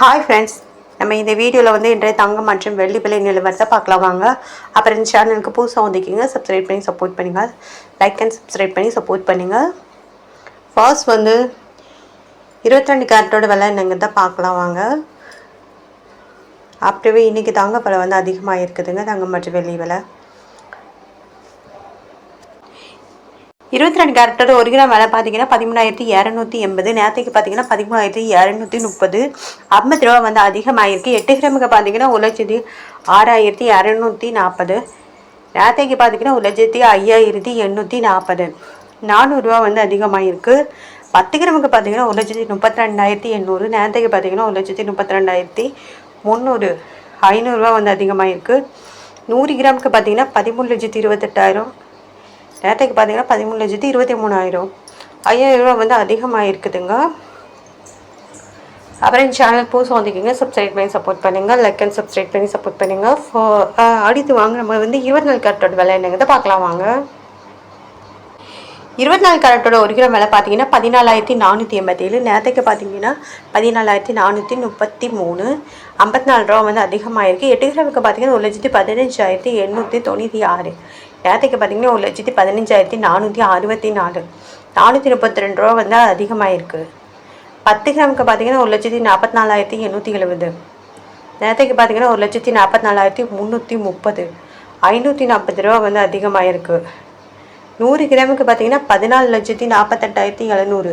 Hi friends நம்ம இந்த வீடியோவில் வந்து இன்றைய தங்கம் மற்றும் வெள்ளி விலை நிலவரத்தை பார்க்கலாம் வாங்க. அப்புறம் இந்த சேனலுக்கு புதுசாக வந்துக்கிங்க சப்ஸ்கிரைப் பண்ணி சப்போர்ட் பண்ணுங்க. லைக் அண்ட் சப்ஸ்கிரைப் பண்ணி சப்போர்ட் பண்ணுங்கள் ஃபர்ஸ்ட் வந்து இருபத்திரெண்டு கேரட்டோட விலை தான் பார்க்கலாம் வாங்க. அப்படியே இன்றைக்கி தங்க விலை வந்து அதிகமாக இருக்குதுங்க தங்கம் மற்றும் வெள்ளி விலை. இருபத்தி ரெண்டு கேரக்டர் ஒரு கிராம் விலை பார்த்தீங்கன்னா பதிமூணாயிரத்தி இரநூத்தி எண்பது நேரத்துக்கு பார்த்தீங்கன்னா பதிமூணாயிரத்தி இரநூத்தி முப்பது. ஐம்பது ரூபா வந்து அதிகமாகிருக்கு எட்டு கிராமுக்கு பார்த்தீங்கன்னா ஒரு லட்சத்தி ஆறாயிரத்தி இரநூத்தி நாற்பது. நேரத்தைக்கு பார்த்தீங்கன்னா ஒரு லட்சத்தி ஐயாயிரத்தி எண்ணூற்றி நாற்பது. நானூறுரூவா வந்து அதிகமாகிருக்கு பத்து கிராமுக்கு பார்த்தீங்கன்னா ஒரு லட்சத்தி முப்பத்தி ரெண்டாயிரத்தி எண்ணூறு. நேரத்துக்கு பார்த்தீங்கன்னா ஒரு லட்சத்தி முப்பத்தி ரெண்டாயிரத்தி முந்நூறு. ஐநூறுரூவா வந்து அதிகமாகிருக்கு நூறு கிராமுக்கு பார்த்தீங்கன்னா பதிமூணு லட்சத்தி இருபத்தெட்டாயிரம். நேரத்துக்கு பார்த்தீங்கன்னா பதிமூணு லட்சத்தி இருபத்தி மூணாயிரம். ஐயாயிரம் ரூபா வந்து அதிகமாக இருக்குதுங்க அப்புறம் சேனல் புதுசாக வந்துக்கிங்க சப்ஸ்கிரைப் பண்ணி சப்போர்ட் பண்ணுங்கள் லைக் அண்ட் சப்ஸ்கிரைப் பண்ணி சப்போர்ட் பண்ணுங்கள் ஃபோ அடுத்து வாங்க நம்ம வந்து இருபத்தி நாலு கரெக்டோட விலை என்னங்கிறத பார்க்கலாம் வாங்க. இருபத்தி நாலு கேரட்டோட ஒரு கிராம் விலை பார்த்தீங்கன்னா பதினாலாயிரத்தி நானூற்றி எண்பத்தேழு நேரத்துக்கு பார்த்தீங்கன்னா பதினாலாயிரத்தி நானூற்றி முப்பத்தி மூணு. ஐம்பத்தி நாலு ரூபா வந்து அதிகமாகிருக்கு எட்டு கிராமுக்கு பார்த்தீங்கன்னா ஒரு லட்சத்தி பதினஞ்சாயிரத்தி எண்ணூற்றி தொண்ணூற்றி ஆறு. நேரத்துக்கு பார்த்தீங்கன்னா ஒரு லட்சத்தி பதினஞ்சாயிரத்தி நானூற்றி அறுபத்தி நாலு. நானூற்றி முப்பத்தி ரெண்டு ரூபா வந்து அதிகமாகிருக்கு பத்து கிராமுக்கு பார்த்தீங்கன்னா ஒரு லட்சத்தி நாற்பத்தி நாலாயிரத்தி எண்ணூற்றி எழுபது. நேரத்துக்கு பார்த்தீங்கன்னா ஒரு லட்சத்தி நாற்பத்தி நாலாயிரத்தி முந்நூற்றி முப்பது. ஐநூற்றி நாற்பது ரூபா வந்து அதிகமாகிருக்கு நூறு கிராமுக்கு பார்த்தீங்கன்னா பதினாலு லட்சத்தி நாற்பத்தெட்டாயிரத்தி எழுநூறு.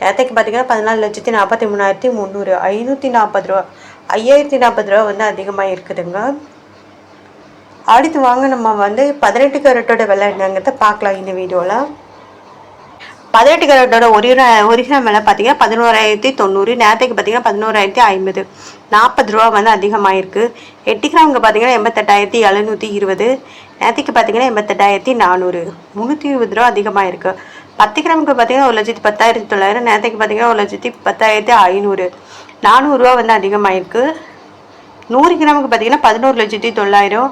நேரத்துக்கு பார்த்தீங்கன்னா பதினாலு லட்சத்தி நாற்பத்தி மூணாயிரத்தி முந்நூறு. ஐநூற்றி நாற்பது ரூபா ஐயாயிரத்தி நாற்பது ரூபா வந்து அதிகமாக இருக்குதுங்க. அடுத்து வாங்க நம்ம வந்து பதினெட்டு கேரட்டோட விலை என்னங்கிறத பார்க்கலாம் இந்த வீடியோவில் பதினெட்டு கேரட்டோட ஒரு ஒரு கிராம் விலை பார்த்தீங்கன்னா பதினோராயிரத்தி தொண்ணூறு நேரத்துக்கு பார்த்தீங்கன்னா பதினோராயிரத்தி ஐம்பது. நாற்பது ரூபா வந்து அதிகமாகிருக்கு எட்டு கிராமுக்கு பார்த்தீங்கன்னா எண்பத்தெட்டாயிரத்தி எழுநூற்றி இருபது. நேரத்துக்கு பார்த்தீங்கன்னா எண்பத்தெட்டாயிரத்தி நானூறு. முந்நூற்றி இருபது ரூபா அதிகமாக இருக்குது பத்து கிராமுக்கு பார்த்தீங்கன்னா ஒரு லட்சத்தி பத்தாயிரத்தி தொள்ளாயிரம். நேரத்துக்கு பார்த்தீங்கன்னா ஒரு லட்சத்தி பத்தாயிரத்தி ஐநூறு. நானூறுரூவா வந்து அதிகமாகிருக்கு நூறு கிராமுக்கு பார்த்தீங்கன்னா பதினோரு லட்சத்தி தொள்ளாயிரம்.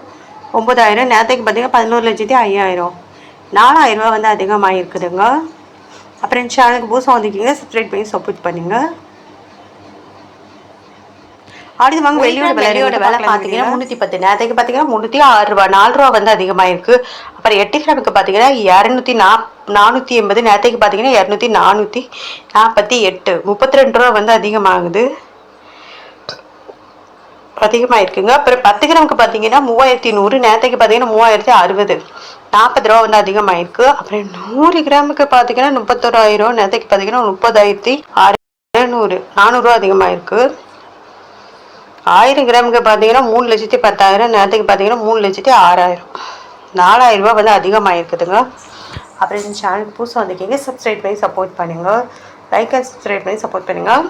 ஒம்பதாயிரம் நேரத்துக்கு பார்த்தீங்கன்னா பதினோரு லட்சத்தி ஐயாயிரம். நாலாயிரம் ரூபா வந்து அதிகமாக இருக்குதுங்க அப்புறம் சேனலுக்கு புதுசாக வந்துக்கிங்க சப்ஸ்கிரைப் பண்ணி சப்போர்ட் பண்ணுங்க. அடுத்து வாங்க வெளியோட வெளியோட விலை பார்த்தீங்கன்னா முந்நூற்றி பத்து நேரத்துக்கு பார்த்தீங்கன்னா முந்நூற்றி ஆறு ரூபா நாலு ரூபா வந்து அதிகமாக இருக்கு அப்புறம் எட்டு கிராமுக்கு பார்த்தீங்கன்னா இரநூத்தி நாப் நானூற்றி எண்பது நேரத்துக்கு பார்த்தீங்கன்னா இரநூத்தி நானூற்றி நாற்பத்தி எட்டு. முப்பத்தி ரெண்டு ரூபா வந்து அதிகமாகுது. அதிகமாக இருக்குங்க அப்புறம் பத்து கிராமுக்கு பார்த்தீங்கன்னா மூவாயிரத்தி நூறு நேரத்துக்கு பார்த்தீங்கன்னா மூவாயிரத்தி அறுபது. நாற்பது ரூபா வந்து அதிகமாயிருக்கு. அப்புறம் நூறு கிராமுக்கு பார்த்தீங்கன்னா முப்பத்தோராயிரம் நேரத்துக்கு பார்த்தீங்கன்னா முப்பதாயிரத்தி அறுநூறு நானூறுரூவா அதிகமாயிருக்கு. ஆயிரம் கிராமுக்கு பார்த்தீங்கன்னா மூணு லட்சத்தி பத்தாயிரம் நேரத்துக்கு பார்த்தீங்கன்னா மூணு லட்சத்தி ஆறாயிரம். நாலாயிரம் ரூபா வந்து அதிகமாகிருக்குதுங்க அப்புறம் இந்த சேனலுக்கு புதுசாக வந்திருக்கீங்க சப்ஸ்கிரைப் பண்ணி சப்போர்ட் பண்ணுங்க. லைக் அண்ட் சப்ஸ்கிரைப் பண்ணி சப்போர்ட் பண்ணுங்கள்